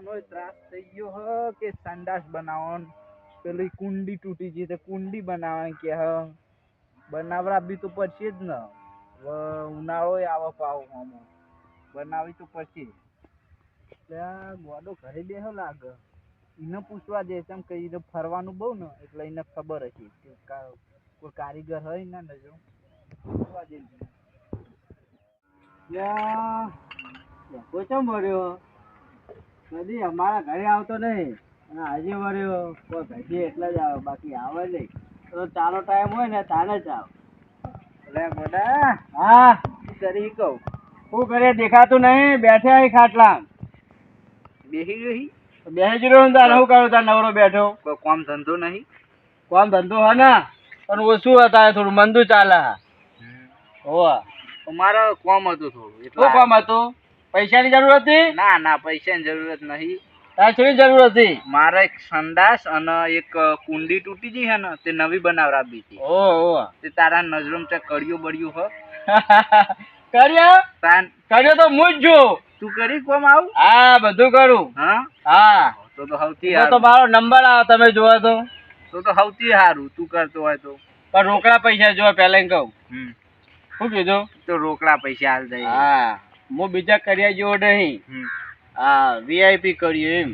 ફરવાનો ત્રાસ થઈ ગયો હ કે સંડાસ બનાવવાનો. પેલી કુંડી તૂટી ગઈ તો કુંડી બનાવવાની કે હ. બનાવરા બી તો પડશે જ ને. ઉનાળો આવે પાવ હમ બનાવી તો ત્યાં ગોડો ઘરે બેહો લાગે. એને પૂછવા દે એમ કે એને ફરવાનું બહુ ને, એટલે એને ખબર હતી કે કોઈ કારીગર હોય ને નજો પૂછવા દે ત્યાં કોચમ ભર્યો? કદી અમારા ઘરે આવતો નહીં. અને આજે વર્યો કોઈ ભાઈ એટલા જ આવે બાકી આવે નહીં. તો ચાલો ટાઈમ હોય ને તારે જ આવે. એટલે ગોડા હા. તરી કહું. શું કરે દેખાતું નહીં બેઠે અહીં ખાટલા બેસી ગઈ બેસી જ રહ્યો ને તારે શું કરું તાર નવરો બેઠો. કોઈ કોમ ધંધો નહીં? કોમ ધંધો હા ને? પણ ઓછું હતા થોડું મંદુ ચાલે હોવા. મારો કોમ હતું થોડું શું કોમ હતું? પૈસાની જરૂર હતી? ના ના પૈસાની જરૂરત નહીં. તારે જરૂર હતી? મારે એક સંડાસ અને એક કુંડી તૂટી ગઈ હે ને તે નવી બનાવરાવી હતી. ઓ ઓ તે તારા નજરોમાં તે કડિયો બળ્યું હો. કર્યો કર્યો તો હું જ છું. તું કરી કોમ આવું? હા બધું કરું. હા? હા. તો તો સૌથી તો મારો નંબર આવે તમે જોવા તો. તો તો સૌથી સારું તું કરતો હોય તો. પણ રોકડા પૈસા જો પહેલા કહું. શું કીધું? તો રોકડા પૈસા હાલ જાય હા. હું બીજા કર્યા જેવો નહીં. હા વીઆઈપી કર્યું એમ.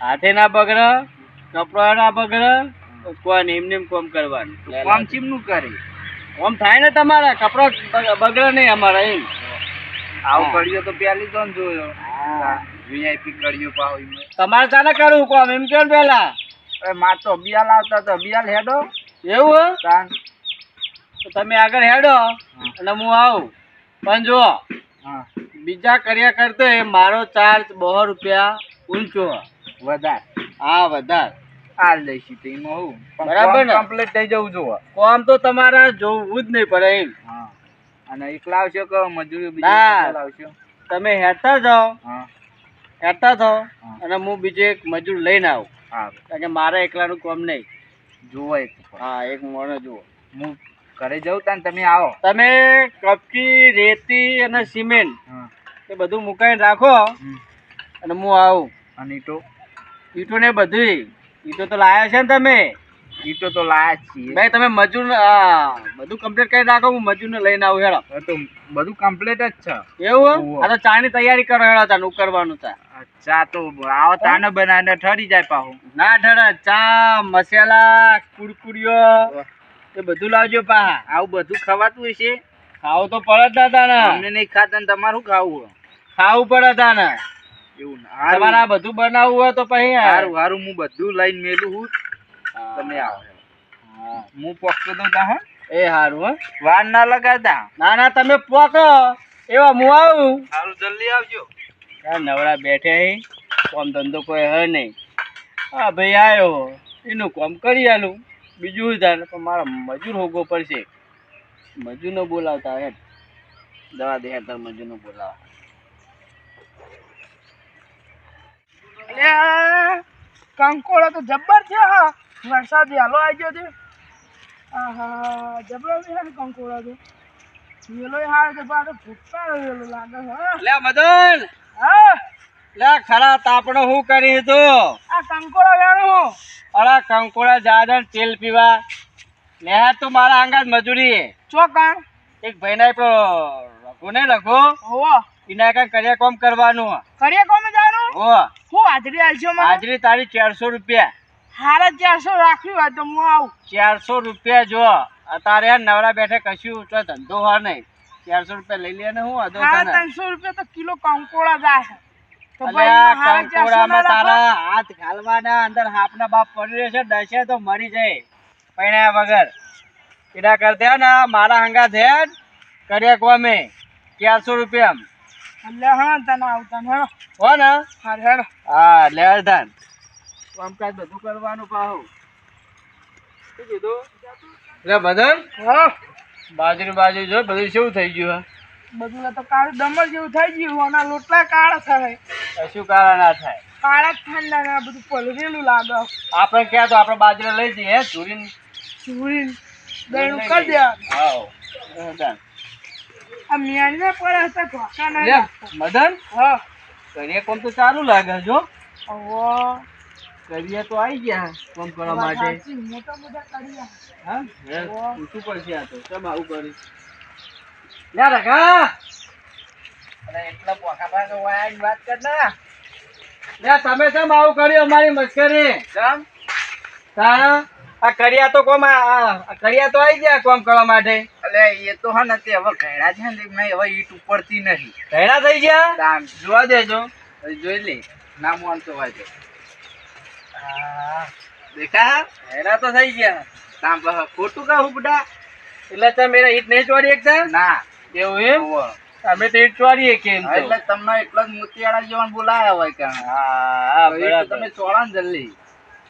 હાથે ના બગડ કપડા ના બગડ કોણ એમને એમ કોમ કરવાનું. કોમ ચીમનું કરે? કોમ થાય ને તમારા કપડા બગડે નહીં અમારા એમ. આવું કર્યો તો પેલી તો જોયો. વીઆઈપી કર્યું પાવ તમારે ચાલે કરવું કોમ? એમ કેમ પેલા? માર તો બિયાલ આવતા તો બિયાલ હેડો. એવું હે? તો તમે આગળ હેડો અને હું આવું. પણ જો બીજા કર્યા કરતે મારો ચાર્જ બહો રૂપિયા ઊંચો. વધાર. હા વધાર. હાલ દઈશું તો હું બરાબર ને? કમ્પ્લીટ થઈ જવું જોવા. કોમ તો તમારે જોવું જ નહીં પડે એમ. અને એકલા આવશો કે મજૂરી બીજા લાવશો તમે હેઠતા જાઓ. હેઠા થાઓ અને હું બીજે એક મજૂર લઈને આવું. કારણ કે મારા એકલાનું કામ નહીં. જુઓ એક હા એક મોણો જુઓ હું ઘરે જવું તાન તમે આવો. તમે કપકી રેતી અને સિમેન્ટ એ બધું મુકાઈને રાખો અને હું આવું. અને ઈટો? ઈટો ને બધું ઈટો તો લાયા છે ને તમે? ઈટો તો લાયા છીએ. ભાઈ તમે મજૂર બધું કમ્પ્લીટ કરી રાખો હું મજૂરને લઈને આવું હેડો. તો બધું કમ્પ્લીટ જ છે. એવું આ તો ચાની તૈયારી કરો હેડો તાનું ઉકરવાનું છે. ચા તો આવો તાને બનાવીને ઠરી જાય પાહું. ના ઠરે ચા મસાલા કુરકુરિયો એ બધું લાવજો પા આવું બધું ખવાતું હશે ખાવું તો પડે દાદા ને અમને નહીં ખાતા ને તમારું ખાવું ખાવું પડે તાને. એવું તમારે આ બધું બનાવવું હોય તો પછી સારું સારું હું બધું લઈને મેલું હું. તમે આવો. હું. પોકતો દઉં તા હો. એ સારું હા. વાર ના લગાડતા. ના ના તમે પોકો એવા હું આવું. સારું જલ્દી આવજો. નવરા બેઠે હે. કોમ ધંધો કોઈ હે નહીં. હા ભાઈ આવ્યો એનું કોમ કરી આલું. બીજું થાય પણ મારા મજૂર હોગો પડશે. મજૂરનો બોલાવતા હે દવા દે તાર મજૂરનો બોલાવા કંકોળો તો જબ્બર છે હા. વરસાદ હાલો આવી ગયો છે. આહા જબ્બર છે ને કંકોડો તો. વેલો હાર તો ભૂખતા વેલો લાગે છે લે મદન! હા. લે ખરા તાપણો હું કરી તું આ કંકોડા વેણું અરે કંકોડા જાદન તેલ પીવા. લે તું મારા આંગા મજૂરી ચોકણ એક ભાઈ ના રઘુ ને રઘુ હોવો એના કાંઈ કર્યા કોમ કરવાનું? કરીએ કોમ જાણું હો. હું હાજરી મને? હાજરી તારી ચારસો રૂપિયા. હારા ચારસો રાખ્યું હોય તો હું આવું. ચારસો રૂપિયા જો. તારે નવરા બેઠે કશું તો ધંધો હોય નહીં. ચારસો રૂપિયા લઈ લે ને હું ત્રણસો રૂપિયા તો કિલો કંકોડા જાય તારા હાથ ઘાલવાના અંદર હાપના બાપ પડી રહેશે ડસે તો મરી જાય. પૈણ્યા વગર. એના કરતા ને મારા હંગા છે કર્યા કોમે. ચારસો રૂપિયા હા તને આવતા હો. ને હા? હેડો હા લેવલ ધાન કામકાજ બધું કરવાનું પાહું. શું કીધું? લે બદન હા. બાજુ બાજુ જો બધું શું થઈ ગયું બધું તો કાળું દમણ જેવું થઈ ગયું આના લોટલા કાળા થાય. કશું કારણ ના થાય. કાળા જ ઠંડા ના બધું પલરેલું લાગે. આપણે ક્યાં તો આપણે બાજરા લઈ જઈએ ચૂરીન ચૂરીન દહીનું કરી ધાન. આ મિયાણીને પડે હતા ઢોકા ના મદન હા. કરીએ કોમ તો સારું લાગે જો. ઓહો. કરીએ તો આવી ગયા કોમ કરવા માટે? મોટા મોટા કરીએ હા પૂછવું પડશે આ તો. ચમ આવું કર્યું? લે રખા અરે એટલા પોખા ભાઈ વાયા વાત કર ના લે તમે કેમ આવું કર્યું અમારી મસ્કરી? કેમ તારા? આ કરિયા તો કોમ આ આ તો આવી ગયા કોમ કરવા માટે. અલે એ તો હા ને હવે ઘેડા છે ને નહીં હવે ઈટ ઉપડતી નહીં. ઘેડા થઈ ગયા? જોવા દેજો. જોઈ લે ના માનતો હોય તો દેખા ભેડા તો થઈ ગયા. પછી ખોટું કહું બડા. એટલે તમે ઈટ નહીં ચોરી એકતા ના. એવું એમ? અમે તો ચોરીએ કે એટલે તમને એટલો જ મોતિયાળા જેવાને બોલાયા હોય કે હા તમે ચોળા ને જલ્દી.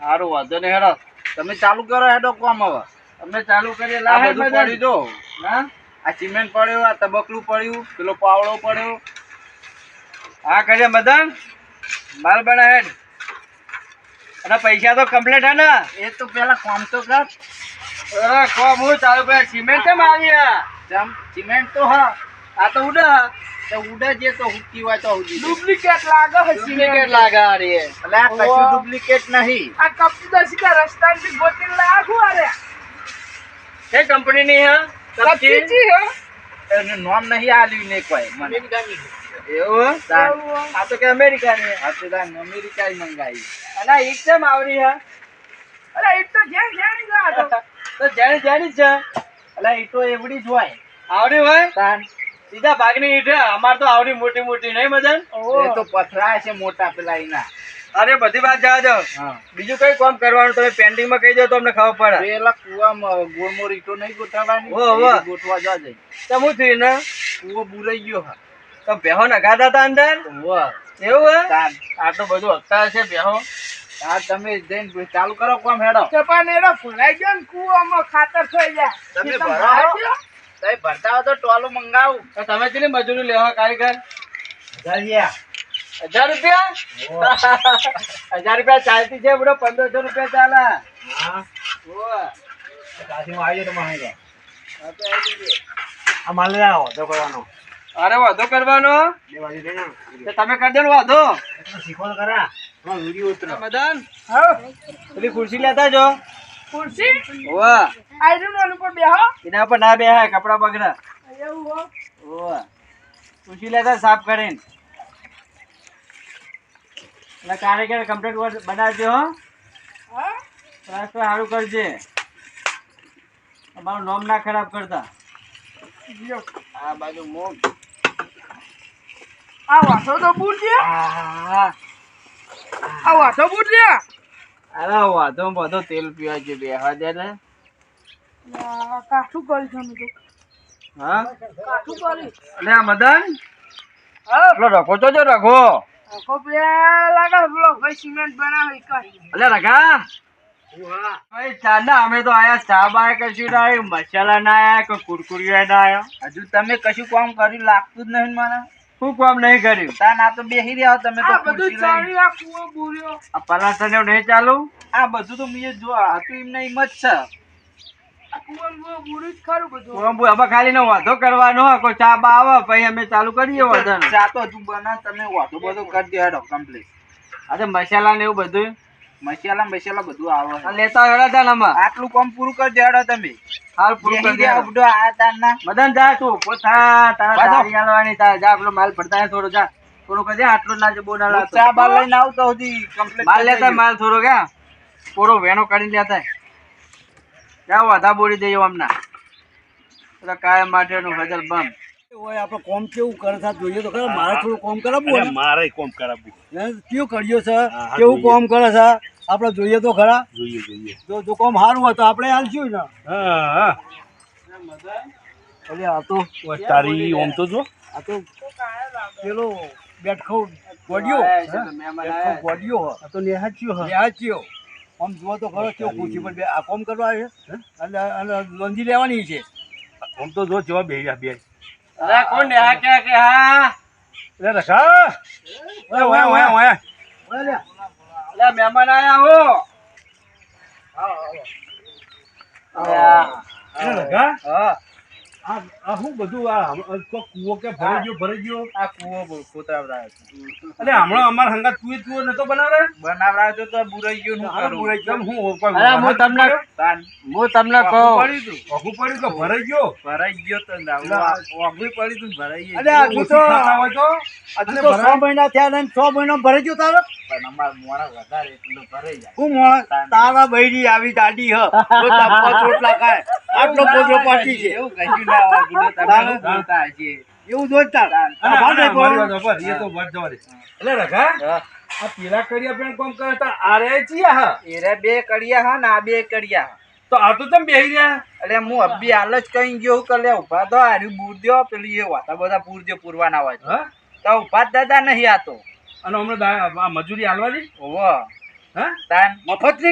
સારું વાંધો નહીં હેડો. તમે ચાલુ કરો હેડો કોમ હવે. અમે ચાલુ કરીએ લાહે પડી દો હા? આ સિમેન્ટ પડ્યું આ તબકલું પડ્યું પેલો પાવડો પડ્યો. હા કરીએ મદન. માલ બના હેડ. અને પૈસા તો કમ્પ્લીટ હે ને? એ તો પેલા કોમ તો કર. અરે કોમ ચાલુ કરે સિમેન્ટ કેમ આવ્યા જેમ સિમેન્ટ તો હા આ તો ઉડા. તો ઉડે જે તો હુકી હોય તો હુકી ડુપ્લિકેટ લાગે છે ડુપ્લિકેટ લાગે અરે રે એટલે આ કશું ડુપ્લિકેટ નહીં. આ કપડા સીધા રસ્તાથી ગોતીને લાગુ અરે એ કંપની ની હે? કપચી? હે. એનું નામ નહીં આલ્યું ને કોઈ મને. એવું હે? આ તો કે અમેરિકા ની આ તો અમેરિકા મંગાવી અને એકદમ આવરી હા? અરે એક તો ઘેર ઘેર ગયા તો. તો જાણી જાણી છે. એટલે એવડી જ હોય. આવડી હોય? તાન. સીધા ભાગની ઈટ અમાર તો આવડી મોટી મોટી નહીં મદન એ તો પથરા છે મોટા પેલા એના. અરે બધી વાત જવા દો. બીજું કઈ કામ કરવાનું? તમે પેન્ટિંગમાં કહી દો તો અમને ખબર પડે. પેલા કુવામાં ગોળમોર ઈટો નહીં ગોઠવવાની? ગોઠવા જજે તો હું થયું ને? કુવો બુરાઈ ગયો હા. તો બેહો નગાતા હતા અંદર? એવું તાન. આટલું બધું હકતા છે બેહો આ તમે જઈને ચાલુ કરો કોમ હેડો. ચપાને હેડો ભરાઈ ગયો ને કૂવામાં ખાતર થઈ જાય. તમે ભરાવો? તમે ભરતા હો તો ટોલો મંગાવું. તો તમે કેટલી મજૂરી લેવા કારીગર? જલ્યા હજાર રૂપિયા? હજાર રૂપિયા ચાલતી છે બડો પંદરસો રૂપિયા ચાલે. હા. આવી તો માં હા તો આવી આ માલ લાવો તો કરવાનો. અરે વાંધો કરવાનો? તો તમે કરી દો ને વાંધો. શીખો કરા હા વીડિયો ઉતરો. મદન હા. પેલી ખુરશી લેતા જો ખુરશી? ઓવા. આયરન વાળું પર બેહો. એના પર ના બેહાય કપડા બગડા. એવું હો. ઓવા. ખુરશી લેતા સાફ કરીને. એટલે કારીગર કમ્પ્લીટ બનાવજો હો. હા. સારું કરજે. અમારું નોમ ના ખરાબ કરતા. આ બાજુ મોગ. આ વાસો તો બૂટ લે આ આ વાસો બૂટ લે અરે વાંધો બધો તેલ પીવા છે બેહવા દે ને. કાઠું કરી છું તો. હા? કાઠું કરી અને આ મદન? હા. પેલો રખો તો જો રખો રખો પેલા લાગે પેલો ભાઈ સિમેન્ટ બનાવે કરી અલે રખા અમે તો આયા ચા બાય કશું ના આયા મસાલા ના આયા કોઈ કુરકુરિયા ના આયા? હજુ તમે કશું કામ કર્યું લાગતું જ નહીં મને? કામ નહીં કર્યું? તાન આ તો બેહી રહ્યા હો તમે તો બધું ચાલી આ કૂવો બુર્યો આ પલાસર નહીં ચાલુ? આ બધું તો મેં જો હતું એમને એમ જ છે. ખાલી નો વાંધો કરવાનો કોઈ ચા બા આવે પછી અમે ચાલુ કરીએ વાંધો ચા તો હજુ બના તમે વાતો બધું કરી દો હેડો કમ્પ્લીટ મસાલા ને એવું બધું. મસાલા મસાલા બધું આવે. લેતા વેળા હતા ને આટલું કામ પૂરું કરી દેડો હેડો તમે. હાલ પૂરું કરી દે ઊભો આ તારના મદન જા તું. પોતા તારા. દારી હાલવાની તા જા પેલો માલ ભરતા થોડો જા. થોડું કરજે આટલું ના લાજે બોના ના ચા બાલ લઈને આવતો સુધી કમ્પ્લીટ માલ લેતા માલ થોડો ક્યાં પૂરો વેણો કાઢી લેતા. જાવ આધા બોલી દેજો આમના. પેલા કાયમ માટેનું હજર બમ ઓય આપણો કોમ કેવું કરે છે? જોઈએ તો ખરા મારે થોડું કોમ કરાવવું મારે કોમ કરાવવું. કેવું કર્યો છે? કેવું કોમ કરે છે? આપણે જોઈએ તો ખરા. જોઈએ જોઈએ. જો જો કોમ સારું હોય તો આપણે હાલશું ને. હા હા. એટલે આ તો તારી ઓમ તો જો. આ તો પેલો બેઠખો ગોડિયો. ગોડિયો આ તો નેહાચ્યો હા વ્યાચ્યો આમ જુઓ તો ખરો કેવું પૂછી પણ બે આ કોમ કરવા છે અને અને લોંજી લેવાની છે. આમ તો જો જવાબ બે બે. અરે કોણ ને હા કે કે હા? લે રખા ઓય ઓય ઓય ઓય. ઓય અલે મહેમાન આયા હો. હા હા. હા. આ આ શું બધું આ હમ- કે ભરાઈ ગયો ભરાઈ ગયો? આ કૂવો બહુ અરે હમણાં અમારા હંગાત તું તું નતો બનાવે બનાવડાવે તો તો બુરાઈ ગયું નું હારું કરું. હું કોઈ અરે હું તમને હું તમને કહું. તું. ભરાઈ ગયો? ભરાઈ ગયો તો ના. વાગવું તું ભરાઈ ગયું. અરે હજુ તો ખાતા તો હજુ તો છ મહિના થયા ને છ મહિના ભરાઈ ગયો તારો? પણ અમાર મોણા વધારે એટલું ભરાઈ જાય. હું મોણ તારા બૈરી આવી દાડી હ. તો તાપા આટલો બોજો પાટી છે. એવું કશું ના હોય તમે તારે- શું એવું દો, બસ, એ તો જવા દે. એટલે રઘા આ પેલા કડિયા પેન કોમ કરે? તા આરે ચિયા હા. એરે બે કડિયા હા ને આ બે કડિયા હા. તો આ તો તમે બેહી રહ્યા? અરે હું અભી હાલ જ કઈ ગયો કે કલે ઊભા તો હાર્યું બૂર દ્યો પેલી એ વાતા બધા પૂર દ્યો પૂરવાના હોય તો. હા? તો ઊભા જ દાદા નહીં આતો અને હમણાં મજૂરી આલવાની ઓવો મફત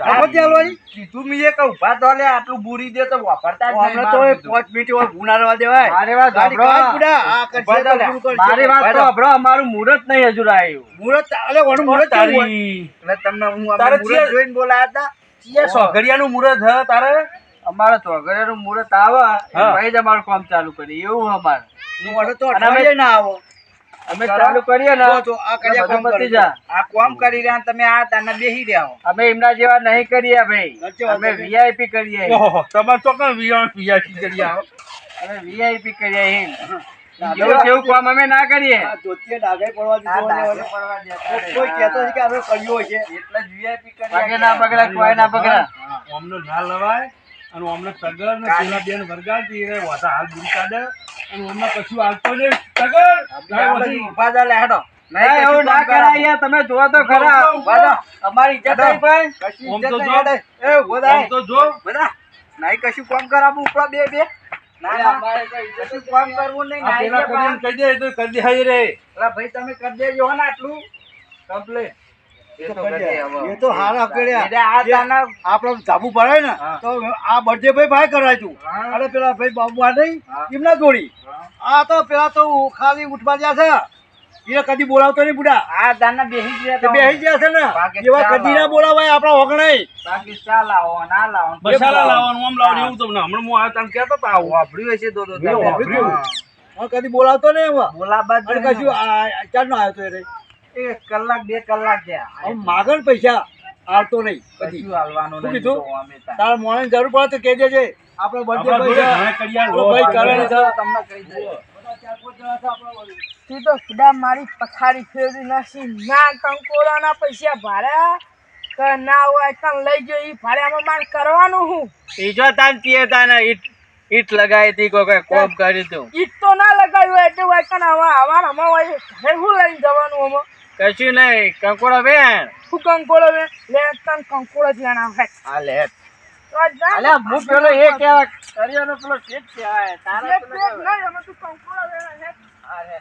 આલવાની કીધું કે ઊભા તો લે આટલું બુરી દે તો વાપરતા જ નહીં તો એ મારું કીધું. પાંચ મિનિટ હોય ગુના દેવાય. મારી વાત સાંભળો. કાઢ બુડા. આ કરશે ઊભા તો થા લે. પૂરું કરશે. મારી વાત તો સાંભળો અમારું મુહૂર્ત નહીં હજુ આવ્યું મુહૂર્ત અરે વડું મુહૂર્ત તારી એટલે તમને હું તારે મુરત જોઈને બોલાયા હતા. ચિયા સોઘડિયાનું મુહૂર્ત હ તારે? અમારે ચોઘડિયાનું મુહૂર્ત આવે. ભાઈ જ અમારું કામ ચાલુ કરી એવું અમારે. હું તો ના આવો. અમે ચાલુ કરીએ ને તો આ કર્યા કામ પતી જા. આ કામ કરી રહ્યા તમે આ તાને બેહી રહ્યા હો. અમે એમના જેવા નહીં કરીએ ભાઈ. અમે વીઆઈપી કરીએ. તમારે તો કઈ વીઆઈપી કરી આવો અમે વીઆઈપી કરીએ એમ. કેવું કામ અમે ના કરીએ. પડવા દીધો. કોઈ કહેતો કે કર્યો છે. એટલે જ VIP કરી પગે ના પગલા કોઈ ના પગલા. અમને ના લવાય અને અમને સગર ને પેલા બેન વરગાડતી રે વાતા હાલ દૂર કાઢે કશું આવતો નહીં. તગર આ બધી લે હેડો. ના, એવું ના કરાય યાર તમે જોવા તો ખરા. ઊભો, અમારી ઇજ્જત નહીં ભાઈ. કશું ઇજ્જત જો. નહીં હેડે. એ ઊભો તો જો. બધા નહીં કશું કામ કરાવું ઉપરા બે બે. કરી દેજો ને આટલું. કમ્પ્લીટ એ તો હારા કર્યા. એટલે આ તાના આપડે ધાબુ ભરાય ને તો આ બર્થડે ભાઈ ભાઈ કરાય તું. અરે પેલા ભાઈ બાબુ આ નહીં. એમના જોડી. આ તો પેલા તો ખાલી ઉઠવા ગયા છે. એ કદી બોલાવતો નહીં બુડા. આ દાના બેહી ગયા તે બેસી ગયા છે ને. એવા કદી ના. બોલાવાય આપણા ઓગણાય બાકી ચા લાવો ના લાવો. મસાલા લાવવાનું આમ લાવવાનું એવું તમને હમણાં હું આ તને કહેતો તો આવું. વાપર્યું હશે તો કદી બોલાવતો નહીં જ કશું આ- નો આવ્યો તો એ. એક કલાક બે કલાક થયા માગણ પૈસા આવતો નહીં પછી શું નહીં કીધું? તાર. તારા મોણે જરૂર પડે તો કહેજે છે. આપણે બર્થડે ભાઈ તમને કહી દઈએ. તું તો ખુદા મારી પથારી ફેરવી નાખી. ના કંકોડાના પૈસા ભાડ્યા કે ના હોય તને લઈ ગયો ઈ ભાડ્યામાં મારે કરવાનું હું. ત્રીજો તાન પીએ તાને ઈટ ઈટ લગાવી હતી કોઈ કોઈ કોમ કરી તું ઈટ તો ના લગાવ્યું એટલે હોય કને હવે હવાર હમણાં હોય ઘરે શું લઈને જવાનું હમણાં કશું નહીં કંકોડો બેન. શું કંકોડો બેન? લે તન કંકોડો જ હોય. આ લે. આ હું પેલો એ કેવા કર્યો પેલો શેઠ કહેવાય. તારા પેલો નહીં, અમે તું કંકોડો લેਣਾ હે આ લે.